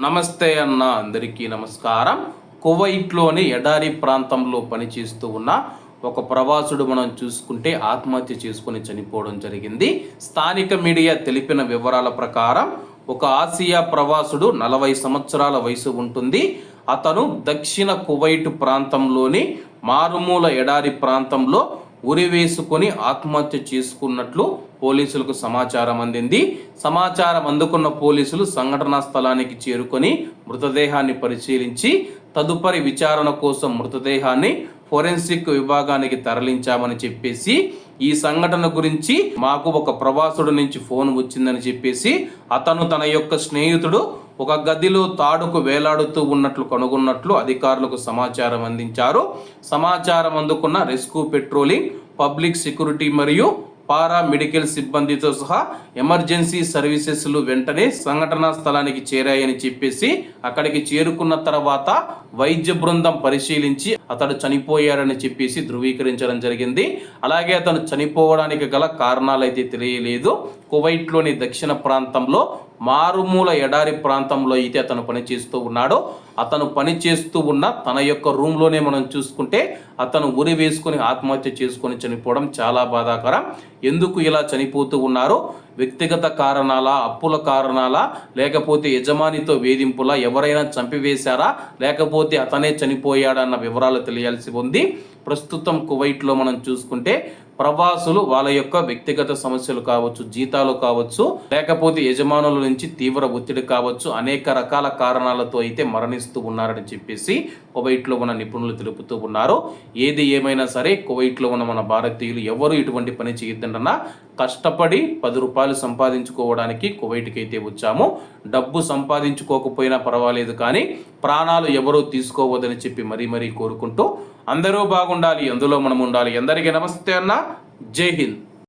నమస్తే అన్న అందరికీ నమస్కారం. కువైట్లోని ఎడారి ప్రాంతంలో పనిచేస్తూ ఉన్న ఒక ప్రవాసుడు మనం చూసుకుంటే ఆత్మహత్య చేసుకుని చనిపోవడం జరిగింది. స్థానిక మీడియా తెలిపిన వివరాల ప్రకారం ఒక ఆసియా ప్రవాసుడు నలభై సంవత్సరాల వయసు ఉంటుంది. అతను దక్షిణ కువైట్ ప్రాంతంలోని మారుమూల ఎడారి ప్రాంతంలో ఉరి వేసుకొని ఆత్మహత్య చేసుకున్నట్లు పోలీసులకు సమాచారం అందింది. సమాచారం అందుకున్న పోలీసులు సంఘటనా స్థలానికి చేరుకొని మృతదేహాన్ని పరిశీలించి తదుపరి విచారణ కోసం మృతదేహాన్ని ఫోరెన్సిక్ విభాగానికి తరలించామని చెప్పేసి ఈ సంఘటన గురించి మాకు ఒక ప్రవాసుడు నుంచి ఫోన్ వచ్చిందని చెప్పేసి అతను తన యొక్క స్నేహితుడు ఒక గదిలో తాడుకు వేలాడుతూ ఉన్నట్లు కనుగొన్నట్లు అధికారులకు సమాచారం అందించారు. సమాచారం అందుకున్న రెస్క్యూ పెట్రోలింగ్ పబ్లిక్ సెక్యూరిటీ మరియు పారా మెడికల్ సిబ్బందితో సహా ఎమర్జెన్సీ సర్వీసెస్లు వెంటనే సంఘటనా స్థలానికి చేరాయని చెప్పేసి అక్కడికి చేరుకున్న తర్వాత వైద్య బృందం పరిశీలించి అతడు చనిపోయాడని చెప్పేసి ధృవీకరించడం జరిగింది. అలాగే అతను చనిపోవడానికి గల కారణాలైతే తెలియలేదు. కువైట్లోని దక్షిణ ప్రాంతంలో మారుమూల ఎడారి ప్రాంతంలో అయితే అతను పనిచేస్తూ ఉన్నాడు. అతను పని చేస్తూ ఉన్న తన యొక్క రూమ్లోనే మనం చూసుకుంటే అతను ఉరి వేసుకొని ఆత్మహత్య చేసుకొని చనిపోవడం చాలా బాధాకరం. ఎందుకు ఇలా చనిపోతూ ఉన్నారు వ్యక్తిగత కారణాల అప్పుల కారణాల లేకపోతే యజమానితో వేధింపుల ఎవరైనా చంపివేశారా లేకపోతే అతనే చనిపోయాడన్న వివరాలు తెలియాల్సి ఉంది. ప్రస్తుతం కువైట్లో మనం చూసుకుంటే ప్రవాసులు వాళ్ళ యొక్క వ్యక్తిగత సమస్యలు కావచ్చు జీతాలు కావచ్చు లేకపోతే యజమానుల నుంచి తీవ్ర ఒత్తిడి కావచ్చు అనేక రకాల కారణాలతో అయితే మరణిస్తూ ఉన్నారని చెప్పేసి కువైట్లో ఉన్న నిపుణులు తెలుపుతూ ఉన్నారు. ఏది ఏమైనా సరే కువైట్లో ఉన్న మన భారతీయులు ఎవరు ఇటువంటి పని చేయొద్దంటన్నా కష్టపడి పది రూపాయలు సంపాదించుకోవడానికి కువైట్కి అయితే వచ్చాము. డబ్బు సంపాదించుకోకపోయినా పర్వాలేదు కానీ ప్రాణాలు ఎవరూ తీసుకోవద్దని చెప్పి మరీ మరీ కోరుకుంటూ అందరూ బాగుండాలి అందులో మనం ఉండాలి. అందరికీ నమస్తే అన్న. జై హింద్.